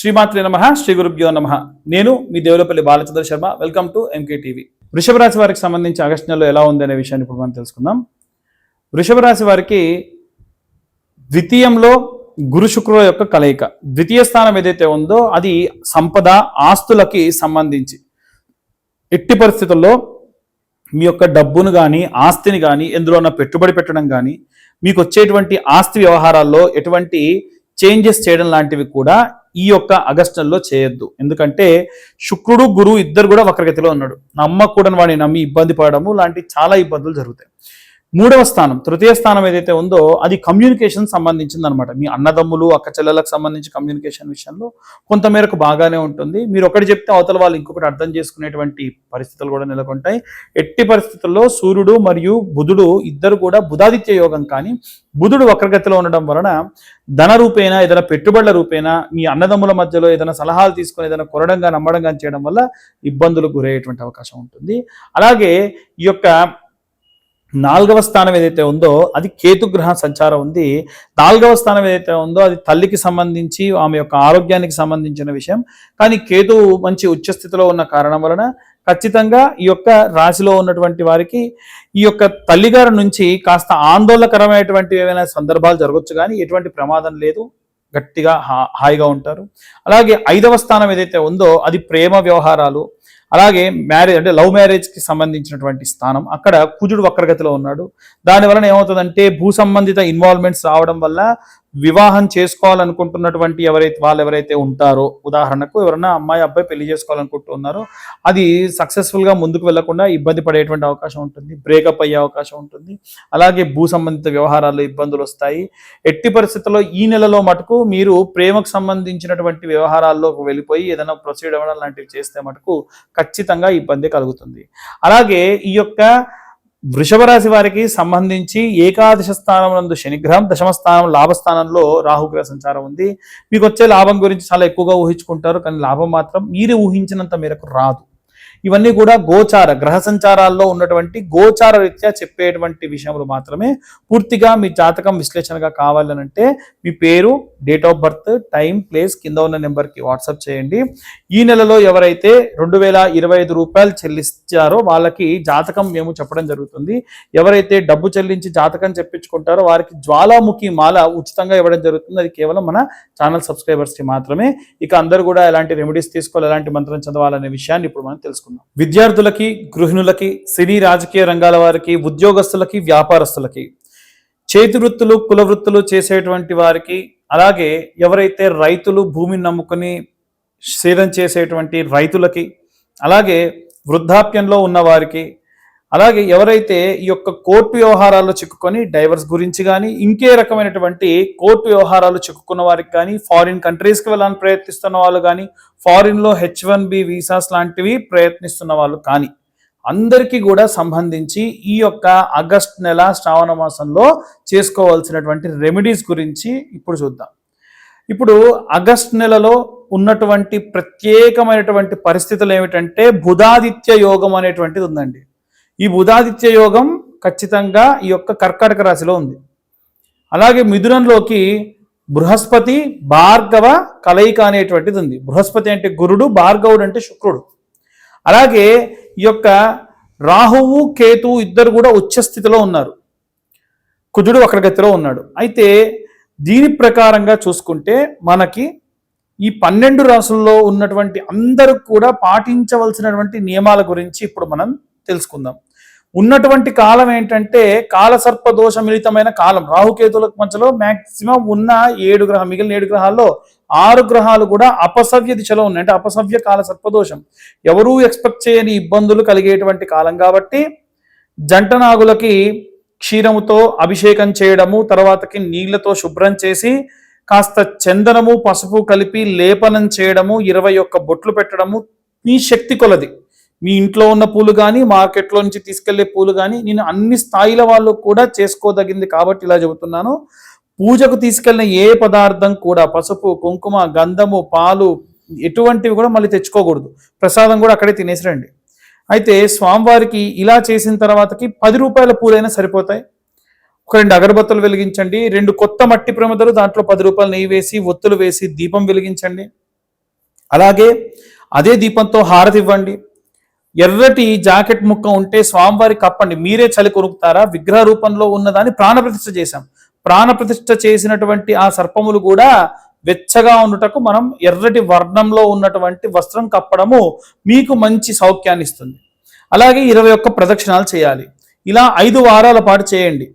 శ్రీమాత్రి నమ శ్రీ గురుభ్యో నమ. నేను మీ Devulapalli Balachandra Sharma welcome to M K TV వృషభ రాశి వారికి సంబంధించి ఆగస్టు నెలలో ఎలా ఉంది అనే విషయాన్ని ఇప్పుడు మనం తెలుసుకుందాం. వృషభ రాశి వారికి ద్వితీయంలో గురు శుక్రుల యొక్క కలయిక. ద్వితీయ స్థానం ఏదైతే ఉందో అది సంపద ఆస్తులకి సంబంధించి. ఎట్టి పరిస్థితుల్లో మీ యొక్క డబ్బును కానీ ఆస్తిని కానీ ఎందులోన పెట్టుబడి పెట్టడం కానీ మీకు వచ్చేటువంటి ఆస్తి వ్యవహారాల్లో ఎటువంటి చేంజెస్ చేయడం లాంటివి కూడా ఈ యొక్క ఆగస్టు నెలలో చేయొద్దు. ఎందుకంటే శుక్రుడు గురువు ఇద్దరు కూడా వక్రగతిలో ఉన్నాడు. నమ్మకూడని వాడిని నమ్మి ఇబ్బంది పడడము లాంటి చాలా ఇబ్బందులు జరుగుతాయి. మూడవ స్థానం తృతీయ స్థానం ఏదైతే ఉందో అది కమ్యూనికేషన్ సంబంధించింది అనమాట మీ అన్నదమ్ములు అక్క చెల్లెలకు సంబంధించి కమ్యూనికేషన్ విషయంలో కొంతమేరకు బాగానే ఉంటుంది. మీరు ఒకటి చెప్తే అవతల వాళ్ళు ఇంకొకటి అర్థం చేసుకునేటువంటి పరిస్థితులు కూడా నెలకొంటాయి. ఎట్టి పరిస్థితుల్లో సూర్యుడు మరియు బుధుడు ఇద్దరు కూడా బుధాదిత్య యోగం కానీ బుధుడు వక్రగతిలో ఉండడం వలన ధన రూపేణ ఏదైనా పెట్టుబడుల రూపేణా మీ అన్నదమ్ముల మధ్యలో ఏదైనా సలహాలు తీసుకొని ఏదైనా కొరడంగా నమ్మడంగా చేయడం వల్ల ఇబ్బందులు గురయ్యేటువంటి అవకాశం ఉంటుంది. అలాగే ఈ యొక్క నాలుగవ స్థానం ఏదైతే ఉందో అది కేతుగ్రహ సంచారం ఉంది. నాలుగవ స్థానం ఏదైతే ఉందో అది తల్లికి సంబంధించి ఆమె యొక్క ఆరోగ్యానికి సంబంధించిన విషయం. కానీ కేతు మంచి ఉచ్చస్థితిలో ఉన్న కారణం వలన ఖచ్చితంగా ఈ యొక్క రాశిలో ఉన్నటువంటి వారికి ఈ యొక్క తల్లిగారి నుంచి కాస్త ఆందోళనకరమైనటువంటి ఏవైనా సందర్భాలు జరగవచ్చు కానీ ఎటువంటి ప్రమాదం లేదు. గట్టిగా హాయిగా ఉంటారు. అలాగే ఐదవ స్థానం ఏదైతే ఉందో అది ప్రేమ వ్యవహారాలు. అలాగే మ్యారేజ్ అంటే లవ్ మ్యారేజ్కి సంబంధించినటువంటి స్థానం. అక్కడ కుజుడు వక్రగతిలో ఉన్నాడు. దానివలన ఏమవుతుందంటే భూ సంబంధిత ఇన్వాల్వ్మెంట్స్ రావడం వల్ల వివాహం చేసుకోవాలనుకుంటున్నటువంటి ఎవరైతే వాళ్ళు ఎవరైతే ఉంటారో ఉదాహరణకు ఎవరైనా అమ్మాయి అబ్బాయి పెళ్ళి చేసుకోవాలనుకుంటున్నారో అది సక్సెస్ఫుల్గా ముందుకు వెళ్ళకుండా ఇబ్బంది పడేటువంటి అవకాశం ఉంటుంది బ్రేకప్ అయ్యే అవకాశం ఉంటుంది. అలాగే భూ సంబంధిత వ్యవహారాల్లో ఇబ్బందులు వస్తాయి. ఎట్టి పరిస్థితుల్లో ఈ నెలలో మటుకు మీరు ప్రేమకు సంబంధించినటువంటి వ్యవహారాల్లోకి వెళ్ళిపోయి ఏదైనా ప్రొసీడ్ అవ్వడం లాంటివి చేస్తే మటుకు ఖచ్చితంగా ఇబ్బంది కలుగుతుంది. అలాగే ఈ యొక్క వృషభ రాశి వారికి సంబంధించి ఏకాదశ స్థానం నందు శనిగ్రహం దశమ స్థానం లాభస్థానంలో రాహుగ్రహ సంచారం ఉంది. మీకు వచ్చే లాభం గురించి చాలా ఎక్కువగా ఊహించుకుంటారు కానీ లాభం మాత్రం మీరు ఊహించినంత మేరకు రాదు. ఇవన్నీ కూడా గోచార గ్రహ సంచారాల్లో ఉన్నటువంటి గోచార రీత్యా చెప్పేటువంటి విషయములు మాత్రమే పూర్తిగా మీ జాతకం విశ్లేషణగా కావాలనంటే మీ పేరు date of birth time place కింద ఉన్న నెంబర్కి వాట్సాప్ చేయండి. ఈ నెలలో ఎవరైతే రెండు వేల ఇరవై ఐదు రూపాయలు చెల్లిస్తారో వాళ్ళకి జాతకం మేము చెప్పడం జరుగుతుంది. ఎవరైతే డబ్బు చెల్లించి జాతకం చెప్పించుకుంటారో వారికి జ్వాలాముఖి మాల ఉచితంగా ఇవ్వడం జరుగుతుంది. అది కేవలం మన ఛానల్ సబ్స్క్రైబర్స్కి మాత్రమే. ఇక అందరూ కూడా ఎలాంటి రెమెడీస్ తీసుకోవాలి ఎలాంటి మంత్రం చదవాలనే విషయాన్ని ఇప్పుడు మనం తెలుసుకుందాం విద్యార్థులకి గృహిణులకి సినీ రాజకీయ రంగాల వారికి ఉద్యోగస్తులకి వ్యాపారస్తులకి చేతి వృత్తులు కుల వృత్తులు చేసేటువంటి వారికి అలాగే ఎవరైతే రైతులు భూమిని నమ్ముకొని సేదం చేసేటువంటి రైతులకి అలాగే వృద్ధాప్యంలో ఉన్న వారికి అలాగే ఎవరైతే ఈ యొక్క కోర్టు వ్యవహారాల్లో చిక్కుకొని డైవర్స్ గురించి కానీ ఇంకే రకమైనటువంటి కోర్టు వ్యవహారాలు చిక్కుకున్న వారికి కానీ ఫారిన్ కంట్రీస్కి వెళ్ళాలని ప్రయత్నిస్తున్న వాళ్ళు కానీ ఫారిన్లో హెచ్ వన్ బి వీసాస్ లాంటివి ప్రయత్నిస్తున్న వాళ్ళు కానీ అందరికీ కూడా సంబంధించి ఈ యొక్క ఆగస్ట్ నెల శ్రావణ మాసంలో చేసుకోవాల్సినటువంటి రెమెడీస్ గురించి ఇప్పుడు చూద్దాం. ఇప్పుడు ఆగస్ట్ నెలలో ఉన్నటువంటి ప్రత్యేకమైనటువంటి పరిస్థితులు ఏమిటంటే బుధాదిత్య యోగం అనేటువంటిది ఉందండి. ఈ బుధాదిత్య యోగం ఖచ్చితంగా ఈ యొక్క కర్కాటక రాశిలో ఉంది. అలాగే మిథునంలోకి బృహస్పతి భార్గవ కలయిక అనేటువంటిది ఉంది. బృహస్పతి అంటే గురుడు భార్గవుడు అంటే శుక్రుడు. అలాగే ఈ యొక్క రాహువు కేతు ఇద్దరు కూడా ఉచ్చస్థితిలో ఉన్నారు. కుజుడు వక్రగతిలో ఉన్నాడు. అయితే దీని ప్రకారంగా చూసుకుంటే మనకి ఈ పన్నెండు రాసుల్లో ఉన్నటువంటి అందరూ కూడా పాటించవలసినటువంటి నియమాల గురించి ఇప్పుడు మనం తెలుసుకుందాం. ఉన్నటువంటి కాలం ఏంటంటే కాలసర్ప దోష మిళితమైన కాలం. రాహుకేతులకు మధ్యలో మ్యాక్సిమం ఉన్న ఏడు గ్రహం మిగిలిన ఏడు గ్రహాల్లో ఆరు గ్రహాలు కూడా అపసవ్య దిశలో ఉన్నాయి. అంటే అపసవ్య కాల సర్పదోషం ఎవరూ ఎక్స్పెక్ట్ చేయని ఇబ్బందులు కలిగేటువంటి కాలం కాబట్టి జంట నాగులకి క్షీరముతో అభిషేకం చేయడము తర్వాతకి నీళ్ళతో శుభ్రం చేసి కాస్త చందనము పసుపు కలిపి లేపనం చేయడము ఇరవై ఒక్క బొట్లు పెట్టడము నీ శక్తి కొలది. మీ ఇంట్లో ఉన్న పూలు కానీ మార్కెట్లో నుంచి తీసుకెళ్ళే పూలు కానీ నేను అన్ని స్థాయిల వాళ్ళు కూడా చేసుకోదగింది కాబట్టి ఇలా చెబుతున్నాను. పూజకు తీసుకెళ్ళిన ఏ పదార్థం కూడా పసుపు కుంకుమ గంధము పాలు ఎటువంటివి కూడా మళ్ళీ తెచ్చుకోకూడదు. ప్రసాదం కూడా అక్కడే తినేసిరండి అయితే స్వామివారికి ఇలా చేసిన తర్వాతకి పది రూపాయల పూలైనా సరిపోతాయి. ఒక రెండు అగరబత్తులు వెలిగించండి రెండు కొత్త మట్టి ప్రమిదలు దాంట్లో పది రూపాయలు నెయ్యి వేసి ఒత్తులు వేసి దీపం వెలిగించండి. అలాగే అదే దీపంతో హారతి ఇవ్వండి. ఎర్రటి జాకెట్ ముక్క ఉంటే స్వామివారి కప్పండి. మీరే చలి కొరుకుతారా? విగ్రహ రూపంలో ఉన్నదాన్ని ప్రాణప్రతిష్ఠ చేశాం. ప్రాణప్రతిష్ఠ చేసినటువంటి ఆ సర్పములు కూడా వెచ్చగా ఉండుటకు మనం ఎర్రటి వర్ణంలో ఉన్నటువంటి వస్త్రం కప్పడము మీకు మంచి సౌఖ్యాన్ని ఇస్తుంది. అలాగే ఇరవై ఒక్క ప్రదక్షిణాలు చేయాలి. ఇలా ఐదు వారాల పాటు చేయండి.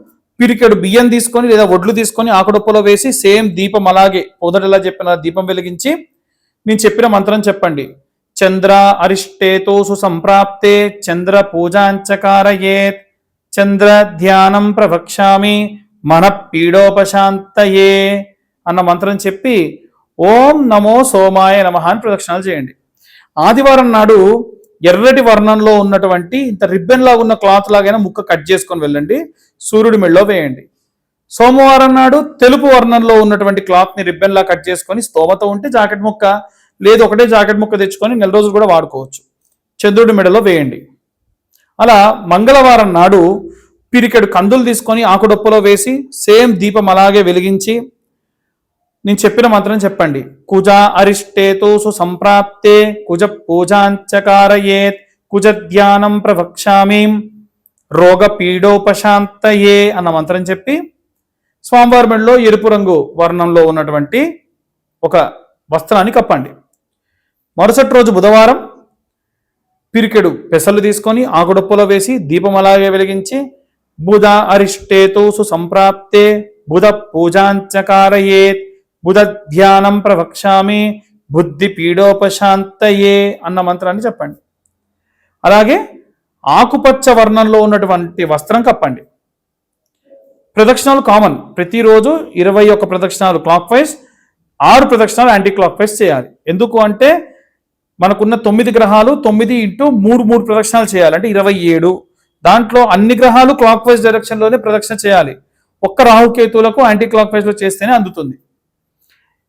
పిరికెడు బియ్యం తీసుకొని లేదా వడ్లు తీసుకొని ఆకుడుప్పలో వేసి సేమ్ దీపం అలాగే పొదటలా చెప్పిన దీపం వెలిగించి నేను చెప్పిన మంత్రం చెప్పండి. చంద్ర అరిష్టేతో సుసంప్రాప్తే చంద్ర పూజాంచకారయేత్ చంద్ర ధ్యానం ప్రవక్ష్యామి మన పీడోపశాంతయే అన్న మంత్రం చెప్పి ఓం నమో సోమాయ నమ అని ప్రదక్షిణాలు చేయండి. ఆదివారం నాడు ఎర్రటి వర్ణంలో ఉన్నటువంటి ఇంత రిబ్బన్ లాగా ఉన్న క్లాత్ లాగైనా ముక్క కట్ చేసుకొని వెళ్ళండి. సూర్యుడి మెళ్ళో వేయండి. సోమవారం నాడు తెలుపు వర్ణంలో ఉన్నటువంటి క్లాత్ని రిబ్బన్ లా కట్ చేసుకొని స్తోమత ఉంటే జాకెట్ ముక్క లేదు ఒకటే జాకెట్ ముక్క తెచ్చుకొని నెల రోజులు కూడా వాడుకోవచ్చు. చంద్రుడి మెడలో వేయండి. అలా మంగళవారం నాడు పిరికెడు కందులు తీసుకొని ఆకుడొప్పలో వేసి సేమ్ దీపం అలాగే వెలిగించి నేను చెప్పిన మంత్రం చెప్పండి. కుజ అరిష్టేతో సుసంప్రాప్తే కుజ పూజాంచకారయేత్ కుజ ధ్యానం ప్రవక్ష్యామి రోగ పీడోపశాంతయే అన్న మంత్రం చెప్పి స్వామివారి మెడలో ఎరుపు రంగు వర్ణంలో ఉన్నటువంటి ఒక వస్త్రాన్ని కప్పండి. మరుసటి రోజు బుధవారం పిరికెడు పెసలు తీసుకొని ఆకుడప్పులో వేసి దీపం అలాగే వెలిగించి బుధ అరిష్టేతో సుసంప్రాప్తే బుధ పూజాంచకారయేత్ బుధ ధ్యానం ప్రవక్ష్యామి బుద్ధి పీడోపశాంతయే అన్న మంత్రాన్ని చెప్పండి. అలాగే ఆకుపచ్చ వర్ణంలో ఉన్నటువంటి వస్త్రం కప్పండి. ప్రదక్షిణాలు కామన్. ప్రతిరోజు ఇరవై ఒక్క ప్రదక్షిణాలు క్లాక్ వైజ్ ఆరు ప్రదక్షిణాలు యాంటీ క్లాక్ వైజ్ చేయాలి. ఎందుకు అంటే మనకున్న తొమ్మిది గ్రహాలు తొమ్మిది ఇంటూ మూడు మూడు ప్రదక్షిణాలు చేయాలి. అంటే ఇరవై ఏడు. దాంట్లో అన్ని గ్రహాలు క్లాక్ వైజ్ డైరెక్షన్లోనే ప్రదక్షిణ చేయాలి. ఒక్క రాహుకేతువులకు యాంటీ క్లాక్ వైజ్లో చేస్తేనే అందుతుంది.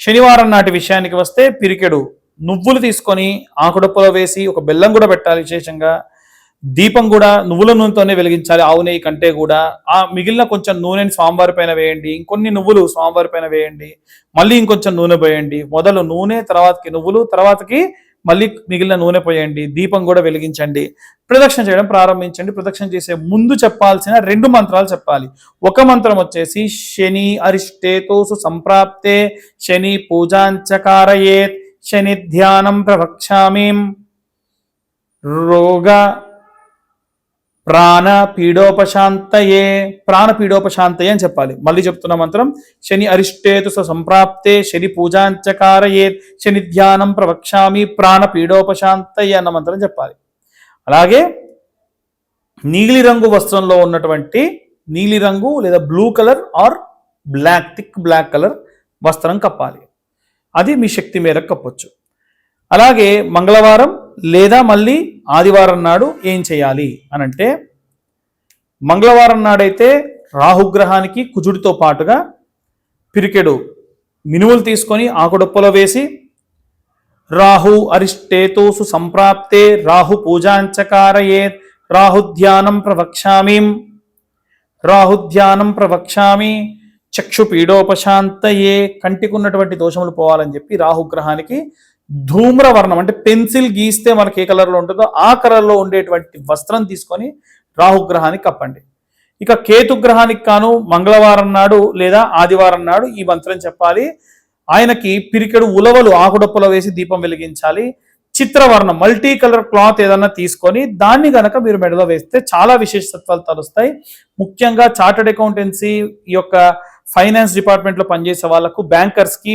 శనివారం నాటి విషయానికి వస్తే పిరికెడు నువ్వులు తీసుకొని ఆకుడప్పులో వేసి ఒక బెల్లం కూడా పెట్టాలి విశేషంగా. దీపం కూడా నువ్వుల నూనెతోనే వెలిగించాలి ఆవు నెయ్యి కంటే కూడా. ఆ మిగిలిన కొంచెం నూనెని స్వామివారి పైన వేయండి ఇంకొన్ని నువ్వులు స్వామివారి పైన వేయండి మళ్ళీ ఇంకొంచెం నూనె పోయండి. మొదలు నూనె తర్వాతకి నువ్వులు తర్వాతకి మళ్ళీ మిగిలిన నూనె పోయండి దీపం కూడా వెలిగించండి ప్రదక్షిణ చేయడం ప్రారంభించండి ప్రదక్షిణ చేసే ముందు చెప్పాల్సిన రెండు మంత్రాలు చెప్పాలి. ఒక మంత్రం వచ్చేసి శని అరిష్టేతోసు సంప్రాప్తే శని పూజాంచకారయేత్ శని ధ్యానం ప్రవక్షామీం రోగ ప్రాణ పీడోపశాంతయే ప్రాణ పీడోపశాంతయే అని చెప్పాలి. మళ్ళీ చెప్తున్న మంత్రం శని అరిష్టేతు సంప్రాప్తే శని పూజాంచకారయే శని ధ్యానం ప్రవక్ష్యామి ప్రాణ పీడోపశాంతయే అన్న మంత్రం చెప్పాలి. అలాగే నీలిరంగు వస్త్రంలో ఉన్నటువంటి నీలిరంగు లేదా blue colour or black thick black colour వస్త్రం కప్పాలి. అది మీ శక్తి మేరకు కప్పొచ్చు. అలాగే మంగళవారం లేదా మళ్ళీ ఆదివారం నాడు ఏం చేయాలి అని అంటే మంగళవారం నాడైతే రాహుగ్రహానికి కుజుడితో పాటుగా పిరికెడు మినుములు తీసుకొని ఆకుడొప్పలో వేసి రాహు అరిష్టేతోసు సంప్రాప్తే రాహు పూజాంచకారయే రాహుధ్యానం ప్రవక్ష్యామీం రాహుధ్యానం ప్రవక్ష్యామి చక్షు పీడోపశాంతయే కంటికున్నటువంటి దోషములు పోవాలని చెప్పి రాహుగ్రహానికి ధూమ్ర వర్ణం అంటే పెన్సిల్ గీస్తే మనకి ఏ కలర్లో ఉంటుందో ఆ కలర్లో ఉండేటువంటి వస్త్రం తీసుకొని రాహుగ్రహానికి కప్పండి. ఇక కేతుగ్రహానికి కాను మంగళవారం నాడు లేదా ఆదివారం నాడు ఈ మంత్రం చెప్పాలి. ఆయనకి పిరికెడు ఉలవలు ఆకుడప్పులో వేసి దీపం వెలిగించాలి. చిత్రవర్ణం మల్టీ కలర్ క్లాత్ ఏదన్నా తీసుకొని దాన్ని గనక మీరు మెడలో వేస్తే చాలా విశేషత్వాలు తలుస్తాయి. ముఖ్యంగా చార్టెడ్ అకౌంటెన్సీ ఈ యొక్క ఫైనాన్స్ డిపార్ట్మెంట్లో పనిచేసే వాళ్ళకు బ్యాంకర్స్కి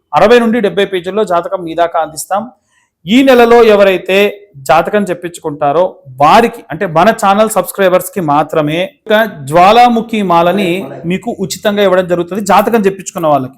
అరవై నుండి డెబ్బై పేజీల్లో జాతకం మీ దాకా అందిస్తాం. ఈ నెలలో ఎవరైతే జాతకం చెప్పించుకుంటారో వారికి అంటే మన ఛానల్ సబ్స్క్రైబర్స్కి మాత్రమే జ్వాలాముఖి మాలని మీకు ఉచితంగా ఇవ్వడం జరుగుతుంది. జాతకం చెప్పించుకున్న వాళ్ళకి.